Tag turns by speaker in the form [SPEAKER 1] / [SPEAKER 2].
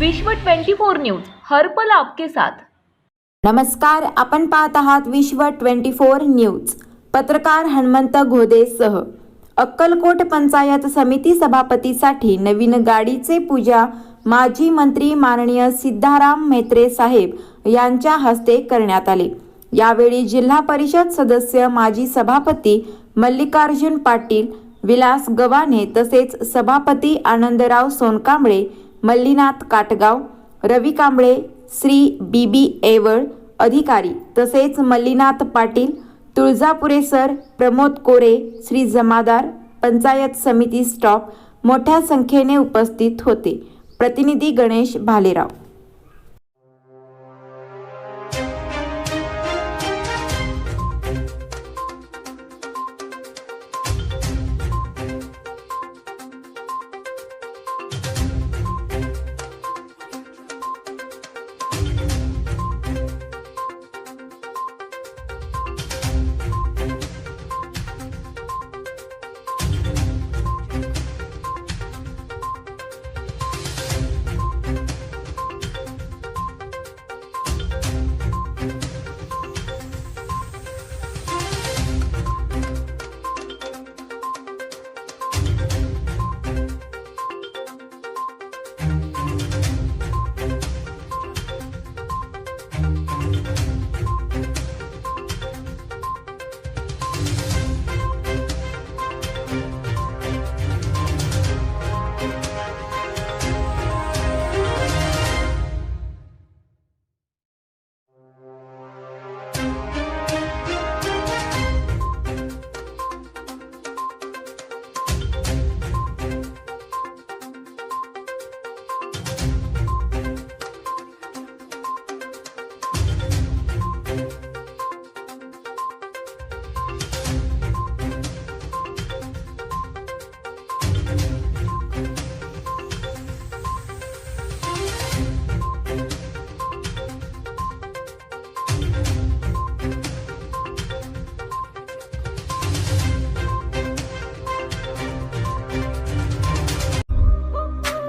[SPEAKER 1] विश्व 24 न्यूज हर्पल आपके साथ.
[SPEAKER 2] नमस्कार आपण पाहत आहात विश्व 24 न्यूज. पत्रकार हनुमंत घोदेसह अक्कलकोट पंचायत समिती सभापतीसाठी नवीन गाडीचे पूजा माजी मंत्री माननीय सिद्धाराम मेत्रे साहेब यांच्या हस्ते करण्यात आले. यावेळी जिल्हा परिषद सदस्य माजी सभापती मल्लिकार्जुन पाटील विलास गव्हाणे तसेच सभापती आनंदराव सोनकांबळे मल्लीनाथ काटगाव रवी कांबळे श्री बी बी एवळ अधिकारी तसेच मल्लीनाथ पाटील तुळजापुरे सर प्रमोद कोरे श्री जमादार पंचायत समिती स्टॉप मोठ्या संख्येने उपस्थित होते. प्रतिनिधी गणेश भालेराव.